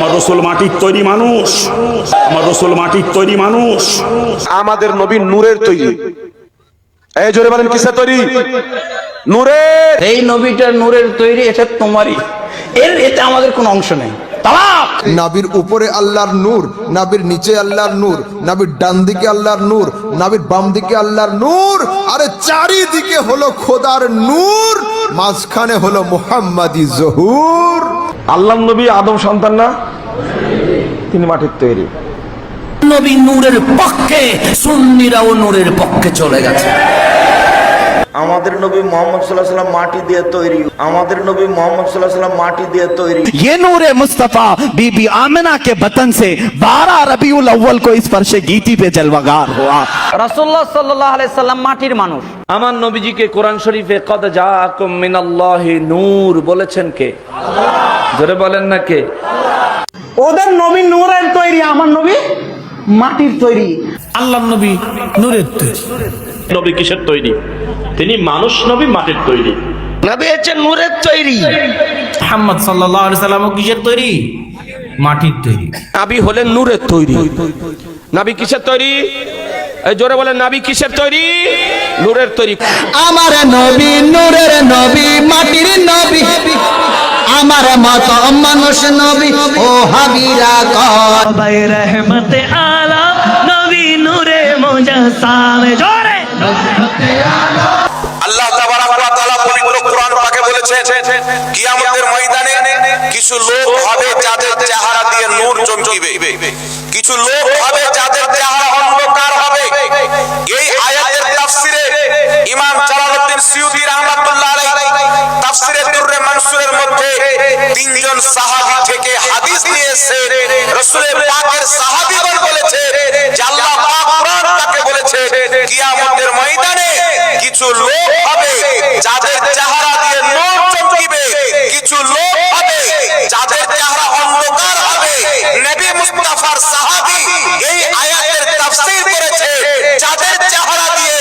আমার রসুল মাটির তৈরি মানুষ। আমার রসুল মাটির তৈরি মানুষ। আমাদের নবী নূরের তৈরি। এই জোরে বলেন কিসের তৈরি? নূরের। এই নবীটা নূরের তৈরি এটা তোমারই। এর এতে আমাদের কোনো অংশ নেই। নাবির উপরে আল্লাহর নূর নাবির নিচে আল্লাহর নূর নাবির ডান দিকে আল্লাহর নূর নাবির বাম দিকে আল্লাহর নূর আরে চারিদিকে হলো খোদার নূর মাঝখানে হলো মোহাম্মদী জহুর। আল্লাহ নবী আদম সন্তান না? তিনি মাটির তৈরি নবী নূরের পক্ষে সুন্নিরাও নূরের পক্ষে চলে গেছে আমাদের নবী মোহাম্মদ সাল্লাহ সাল্লাম মাটি দিয়ে তৈরি আমাদের নবী মোহাম্মদ সাল্লাহ সাল্লাম মাটি দিয়ে তৈরি ये नूर मुस्तफा बीबी आमिना के बतन से 12 रबीउल अव्वल को इस फर्श गीती पे जलवागार हुआ রাসূলুল্লাহ সাল্লাল্লাহু আলাইহি সাল্লাম মাটির মানুষ আমার নবীজিকে কোরআন শরীফে কদ জাআকুম মিনাল্লাহি নূর বলেছেন কে জোরে বলেন না কে ওদের নবী নূরের তৈরি আমার নবী মাটির তৈরি। আল্লাহ নবী নূরের তৈরি। নবী কিসের তৈরি? তিনি মানুষ নবী মাটির তৈরি। নবী হচ্ছে নূরের তৈরি। মোহাম্মদ সাল্লাল্লাহু আলাইহি সাল্লাম কিসের তৈরি? মাটির তৈরি। নাবি হলেন নূরের তৈরি। নাবি কিসের তৈরি? এই জোরে বলেন নাবি কিসের তৈরি? নূরের তৈরি। আমার নবী নূরের নবী মাটির নবী। আমার মত মানুষ নবী ও হাবিরা কর। রহমত আলা নবী নূরে মুজাসামে জোরে। আল্লাহ তাবারাক ওয়া তাআলা পবিত্র কোরআন পাকে বলেছেন কিয়ামতের ময়দানে কিছু লোক হবে যাদের চেহারা দিয়ে নূর চমকিবে কিছু লোক হবে যাদের চেহারা অন্ধকার হবে। এই কিছু লোক হবে যাদের চেহারা দিয়ে নূর চমকিবে, কিছু লোক হবে যাদের চেহারা অন্ধকার হবে। নবী মুস্তাফার সাহাবী এই আয়াতের তাফসীর করেছে, যাদের চেহারা দিয়ে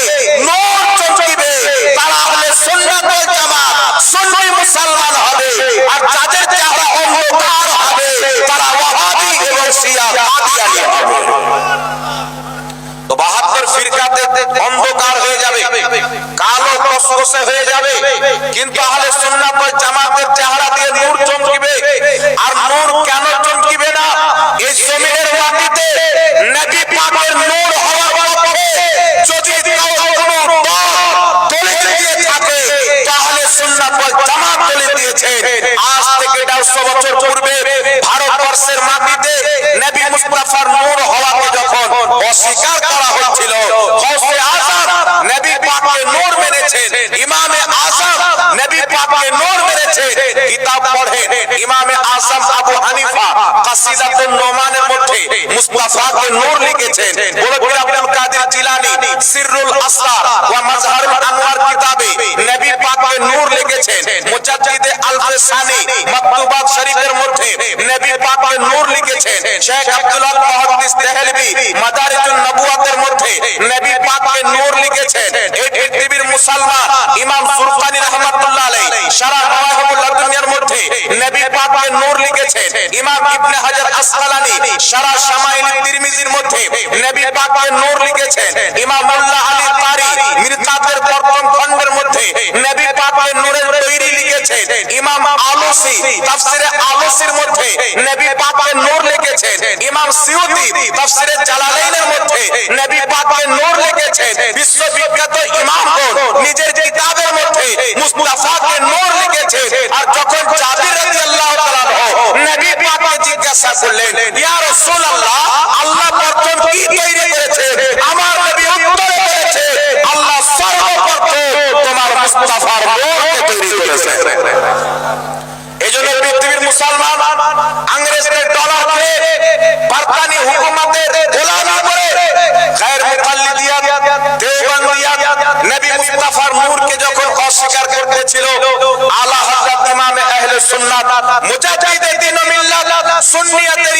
নূর চমকিবে, তারা আহলে সুন্নাত ওয়াল জামাত, সুন্নি মুসলমান হবে। আর যাদের চেহারা অন্ধকার হবে, তারা ওয়াহাবি এবং শিয়া কাদিয়ানি হবে। তো বাহাত্তর ফিরকাতে অন্ধকার কসকসে হয়ে যাবে। কিন্তু আহলে সুন্নাত ওয়াল জামাতের চেহারা দিয়ে নূর চমকিবে। আর নূর কেন চমকিবে না? এই জমিনের মাটিতে নবী পাকের নূর হওয়ার পক্ষে যদি কেউ কোনো দল তলে দিয়ে থাকে, তাহলে সুন্নাত ওয়াল জামাত তলে দিয়েছে। আজ থেকে 150 বছর পূর্বে ভারতবর্ষের মাটিতে নবী মুস্তাফার নূর হওয়াকে যখন অস্বীকার মেনেছেন ইমামে আযম নবী পাককে নূর মেনেছেন কিতাব পড়ে। ইমামে আযম আবু হানিফা কাসিদাতুন নোমানের মধ্যে মুস্তাফাকে নূর লিখেছেন বড় আব্দুল কাদের জিলানী সিররুল আসরার ওয়া মাজহারুল আনওয়ার কিতাবে নবী পাককে নূর লিখেছেন মুজাদ্দিদে আলফে সানি মাকতুবাত শরীফের মধ্যে নবী পাককে নূর লিখেছেন শেখ আব্দুল্লাহ মুহাদ্দিস দেহলভী মাদারিজুন নবুয়াতের মধ্যে নবী পাককে নূর লিখেছেন এই পৃথিবীর মুসলমান ইমাম সুরকানি রাহমাতুল্লাহ আলাইহি সারা নওয়াহিবুল দুনিয়ার মধ্যে নবী পাককে লিখেছেন ইমাম ইবনে হাজার আসকালানি সারা শামাইল তিরমিজির মধ্যে নবী পাককে নূর লিখেছেন। ইমাম মোল্লা আলী তারি মিরকাতের প্রথম খণ্ডের মধ্যে নবী পাককে নূরের তৈরি লিখেছেন। ইমাম আলুসি তাফসিরে আলুসির মধ্যে নবী পাককে নূর লিখেছেন। ইমাম সিউতি তাফসিরে জালালাইনের মধ্যে নবী পাককে নূর লিখেছেন। বিশ্ববিখ্যাত ইমামগণ নিজের কিতাবের মধ্যে মুস্তাফাকে নূর লিখেছেন আর যখন জাবির রাদিয়াল্লাহু তাআলা নবী পাককে জিজ্ঞাসা করলেন ইয়া রাসূলুল্লাহ আল্লাহ প্রথম কি তৈরি করেছে আমার নবী উত্তর করেছে আল্লাহ সর্বপ্রথম তোমার মুস্তাফার নূরকে তৈরি করেছে। এজন্য পৃথিবীর মুসলমান ইংরেজদের ডলারকে বারকানি হুকুমতের গোলামি করে গায়ের মুকাল্লিদিয়াত দেওবন্দিয়াত নবী মুস্তাফার নূরকে যখন অস্বীকার করতেছিল আলা হযরত ইমাম আহলে সুন্নাত মুজাদ্দিদে দ্বীন মিল্লাত সুন্নিয়তের